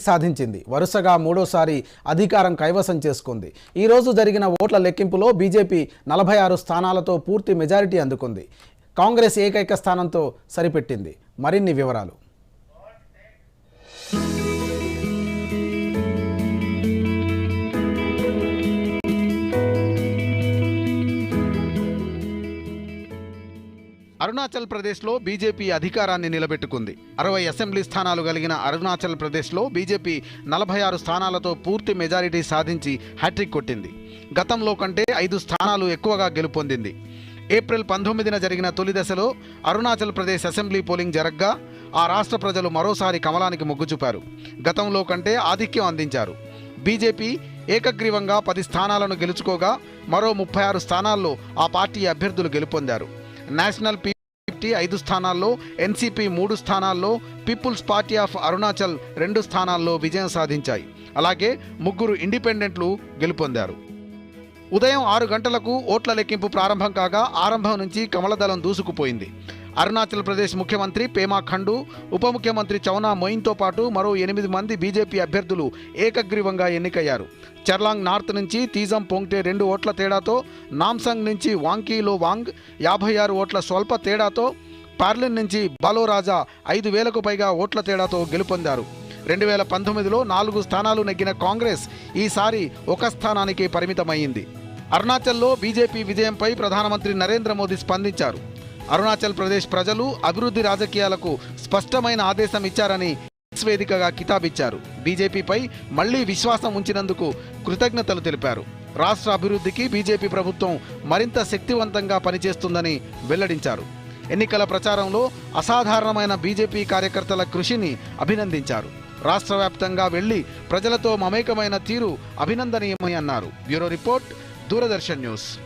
సాధించింది. వరుసగా మూడోసారి అధికారం కైవసం చేసుకుంది. ఈరోజు జరిగిన ఓట్ల లెక్కింపులో బీజేపీ నలభై ఆరు స్థానాలతో పూర్తి మెజారిటీ అందుకుంది. కాంగ్రెస్ ఏకైక స్థానంతో సరిపెట్టింది. మరిన్ని వివరాలు. అరుణాచల్ ప్రదేశ్లో బీజేపీ అధికారాన్ని నిలబెట్టుకుంది. అరవై అసెంబ్లీ స్థానాలు కలిగిన అరుణాచల్ ప్రదేశ్లో బీజేపీ నలభై ఆరు స్థానాలతో పూర్తి మెజారిటీ సాధించి హ్యాట్రిక్ కొట్టింది. గతంలో కంటే ఐదు స్థానాలు ఎక్కువగా గెలుపొందింది. ఏప్రిల్ పంతొమ్మిదిన జరిగిన తొలి దశలో అరుణాచల్ ప్రదేశ్ అసెంబ్లీ పోలింగ్ జరగ్గా ఆ రాష్ట్ర ప్రజలు మరోసారి కమలానికి మొగ్గు చూపారు. గతంలో కంటే ఆధిక్యం అందించారు. బీజేపీ ఏకగ్రీవంగా పది స్థానాలను గెలుచుకోగా మరో ముప్పై ఆరు స్థానాల్లో ఆ పార్టీ అభ్యర్థులు గెలుపొందారు. నేషనల్ ఫిఫ్టీ ఐదు స్థానాల్లో ఎన్సీపీ మూడు స్థానాల్లో పీపుల్స్ పార్టీ ఆఫ్ అరుణాచల్ రెండు స్థానాల్లో విజయం సాధించాయి. అలాగే ముగ్గురు ఇండిపెండెంట్లు గెలుపొందారు. ఉదయం ఆరు గంటలకు ఓట్ల లెక్కింపు ప్రారంభం కాగా ఆరంభం నుంచి కమలదళం దూసుకుపోయింది. అరుణాచల్ ప్రదేశ్ ముఖ్యమంత్రి పేమా ఖండు ఉప ముఖ్యమంత్రి చౌనా మొయిన్తో పాటు మరో ఎనిమిది మంది బీజేపీ అభ్యర్థులు ఏకగ్రీవంగా ఎన్నికయ్యారు. చర్లాంగ్ నార్త్ నుంచి తీజం పొంగ్టే రెండు ఓట్ల తేడాతో నామ్సంగ్ నుంచి వాంకీలో వాంగ్ యాభై ఆరు ఓట్ల స్వల్ప తేడాతో పార్లిన్ నుంచి బాలోరాజా ఐదు వేలకు పైగా ఓట్ల తేడాతో గెలుపొందారు. రెండు వేల పంతొమ్మిదిలో నాలుగు స్థానాలు నెగ్గిన కాంగ్రెస్ ఈసారి ఒక స్థానానికి పరిమితమైంది. అరుణాచల్లో బీజేపీ విజయంపై ప్రధానమంత్రి నరేంద్ర మోదీ స్పందించారు. అరుణాచల్ ప్రదేశ్ ప్రజలు అభివృద్ధి రాజకీయాలకు స్పష్టమైన ఆదేశం ఇచ్చారని వేదికగా కితాబిచ్చారు. బీజేపీపై మళ్ళీ విశ్వాసం ఉంచినందుకు కృతజ్ఞతలు తెలిపారు. రాష్ట్ర అభివృద్ధికి బీజేపీ ప్రభుత్వం మరింత శక్తివంతంగా పనిచేస్తుందని వెల్లడించారు. ఎన్నికల ప్రచారంలో అసాధారణమైన బీజేపీ కార్యకర్తల కృషిని అభినందించారు. రాష్ట్ర వ్యాప్తంగా వెళ్ళి ప్రజలతో మమేకమైన తీరు అభినందనీయమని అన్నారు. Bureau report Doordarshan news.